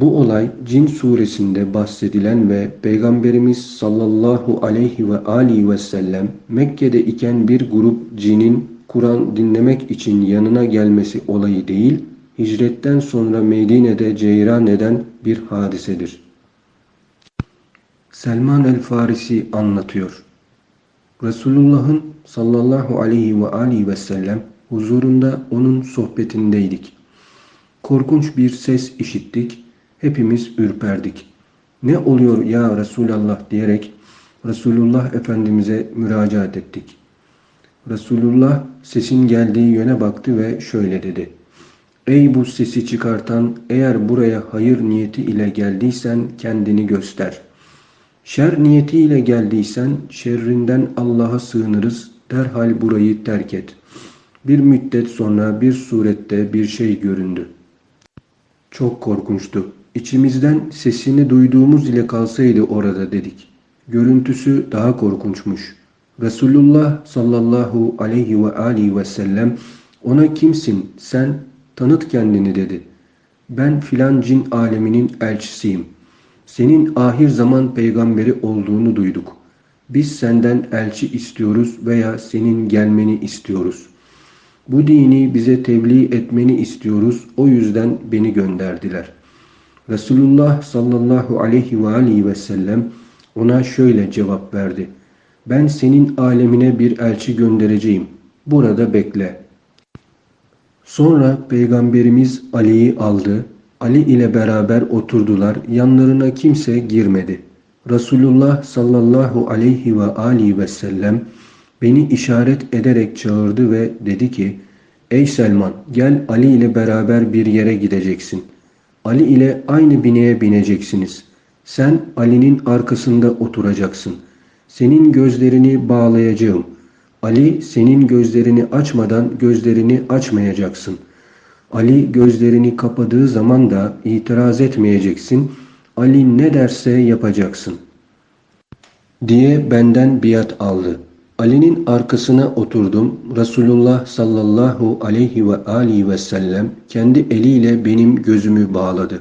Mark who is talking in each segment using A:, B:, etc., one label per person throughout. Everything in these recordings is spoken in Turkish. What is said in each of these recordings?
A: Bu olay Cin suresinde bahsedilen ve Peygamberimiz sallallahu aleyhi ve aleyhi ve sellem Mekke'de iken bir grup cinin Kur'an dinlemek için yanına gelmesi olayı değil, hicretten sonra Medine'de ceyran eden bir hadisedir. Selman el-Farisi anlatıyor. Resulullah'ın sallallahu aleyhi ve aleyhi ve sellem huzurunda onun sohbetindeydik. Korkunç bir ses işittik. Hepimiz ürperdik. Ne oluyor ya Resulallah diyerek Resulullah Efendimiz'e müracaat ettik. Resulullah sesin geldiği yöne baktı ve şöyle dedi. Ey bu sesi çıkartan eğer buraya hayır niyeti ile geldiysen kendini göster. Şer niyetiyle geldiysen şerrinden Allah'a sığınırız derhal burayı terk et. Bir müddet sonra bir surette bir şey göründü. Çok korkunçtu. İçimizden sesini duyduğumuz ile kalsaydı orada dedik. Görüntüsü daha korkunçmuş. Resulullah sallallahu aleyhi ve aleyhi ve sellem ona kimsin sen tanıt kendini dedi. Ben filan cin aleminin elçisiyim. Senin ahir zaman peygamberi olduğunu duyduk. Biz senden elçi istiyoruz veya senin gelmeni istiyoruz. Bu dini bize tebliğ etmeni istiyoruz. O yüzden beni gönderdiler. Resulullah sallallahu aleyhi ve aleyhi ve sellem ona şöyle cevap verdi. Ben senin alemine bir elçi göndereceğim. Burada bekle. Sonra Peygamberimiz Ali'yi aldı. Ali ile beraber oturdular. Yanlarına kimse girmedi. Resulullah sallallahu aleyhi ve aleyhi ve sellem beni işaret ederek çağırdı ve dedi ki Ey Selman gel Ali ile beraber bir yere gideceksin. Ali ile aynı bineye bineceksiniz. Sen Ali'nin arkasında oturacaksın. Senin gözlerini bağlayacağım. Ali senin gözlerini açmadan gözlerini açmayacaksın. Ali gözlerini kapadığı zaman da itiraz etmeyeceksin. Ali ne derse yapacaksın. Diye benden biat aldı. Ali'nin arkasına oturdum. Resulullah sallallahu aleyhi ve aleyhi ve sellem kendi eliyle benim gözümü bağladı.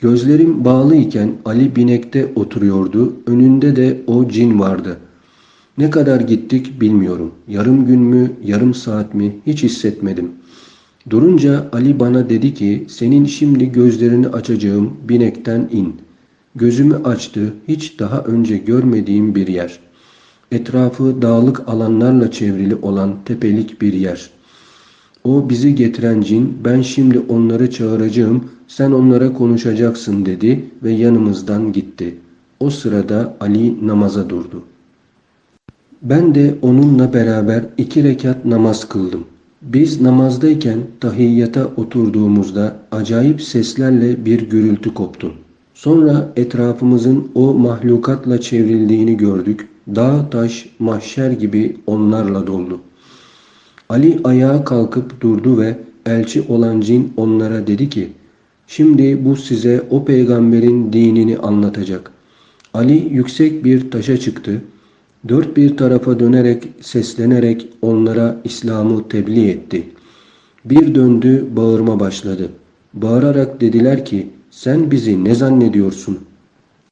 A: Gözlerim bağlı iken Ali binekte oturuyordu. Önünde de o cin vardı. Ne kadar gittik bilmiyorum. Yarım gün mü, yarım saat mi hiç hissetmedim. Durunca Ali bana dedi ki senin şimdi gözlerini açacağım binekten in. Gözümü açtı hiç daha önce görmediğim bir yer. Etrafı dağlık alanlarla çevrili olan tepelik bir yer. O bizi getiren cin ben şimdi onları çağıracağım sen onlara konuşacaksın dedi ve yanımızdan gitti. O sırada Ali namaza durdu. Ben de onunla beraber iki rekat namaz kıldım. Biz namazdayken tahiyyata oturduğumuzda acayip seslerle bir gürültü koptu. Sonra etrafımızın o mahlukatla çevrildiğini gördük. Dağ, taş, mahşer gibi onlarla doldu. Ali ayağa kalkıp durdu ve elçi olan cin onlara dedi ki, Şimdi bu size o peygamberin dinini anlatacak. Ali yüksek bir taşa çıktı. Dört bir tarafa dönerek, seslenerek onlara İslam'ı tebliğ etti. Bir döndü, bağırma başladı. Bağırarak dediler ki, sen bizi ne zannediyorsun?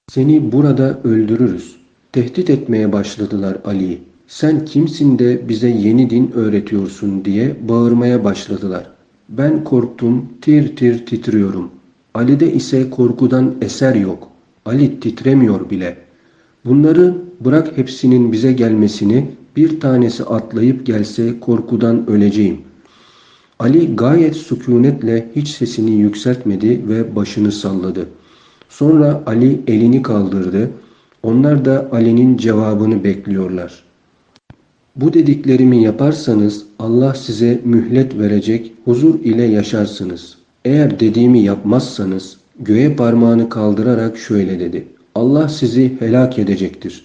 A: Seni burada öldürürüz. Tehdit etmeye başladılar Ali'yi. Sen kimsin de bize yeni din öğretiyorsun diye bağırmaya başladılar. Ben korktum, tir tir titriyorum. Ali'de ise korkudan eser yok. Ali titremiyor bile. Bunları bırak hepsinin bize gelmesini, bir tanesi atlayıp gelse korkudan öleceğim. Ali gayet sükunetle hiç sesini yükseltmedi ve başını salladı. Sonra Ali elini kaldırdı. Onlar da Ali'nin cevabını bekliyorlar. Bu dediklerimi yaparsanız Allah size mühlet verecek, huzur ile yaşarsınız. Eğer dediğimi yapmazsanız göğe parmağını kaldırarak şöyle dedi. Allah sizi helak edecektir.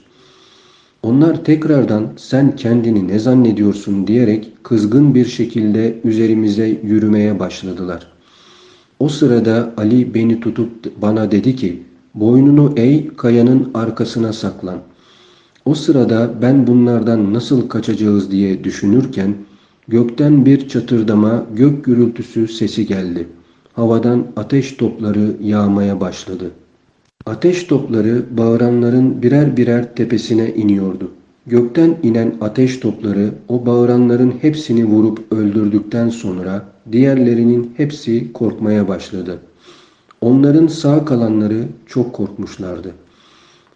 A: Onlar tekrardan sen kendini ne zannediyorsun diyerek kızgın bir şekilde üzerimize yürümeye başladılar. O sırada Ali beni tutup bana dedi ki boynunu eğ kayanın arkasına saklan. O sırada ben bunlardan nasıl kaçacağız diye düşünürken gökten bir çatırdama gök gürültüsü sesi geldi. havadan ateş topları yağmaya başladı. Ateş topları bağıranların birer birer tepesine iniyordu. Gökten inen ateş topları o bağıranların hepsini vurup öldürdükten sonra diğerlerinin hepsi korkmaya başladı. Onların sağ kalanları çok korkmuşlardı.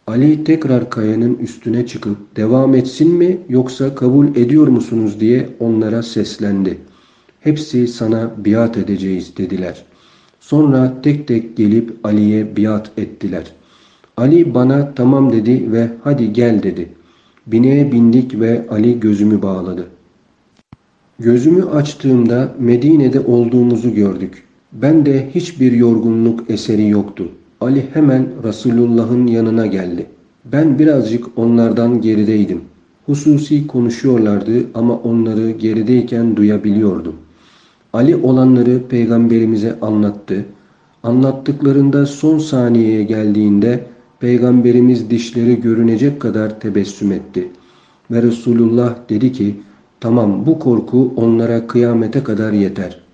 A: Ali tekrar kayanın üstüne çıkıp devam etsin mi yoksa kabul ediyor musunuz diye onlara seslendi. Hepsi sana biat edeceğiz dediler. Sonra tek tek gelip Ali'ye biat ettiler. Ali bana tamam dedi ve hadi gel dedi. Bineğe bindik ve Ali gözümü bağladı. Gözümü açtığımda Medine'de olduğumuzu gördük. Ben de hiçbir yorgunluk eseri yoktu. Ali hemen Resulullah'ın yanına geldi. Ben birazcık onlardan gerideydim. Hususi konuşuyorlardı ama onları gerideyken duyabiliyordum. Ali olanları peygamberimize anlattı. Anlattıklarında son saniyeye geldiğinde peygamberimiz dişleri görünecek kadar tebessüm etti. Ve Resulullah dedi ki tamam bu korku onlara kıyamete kadar yeter.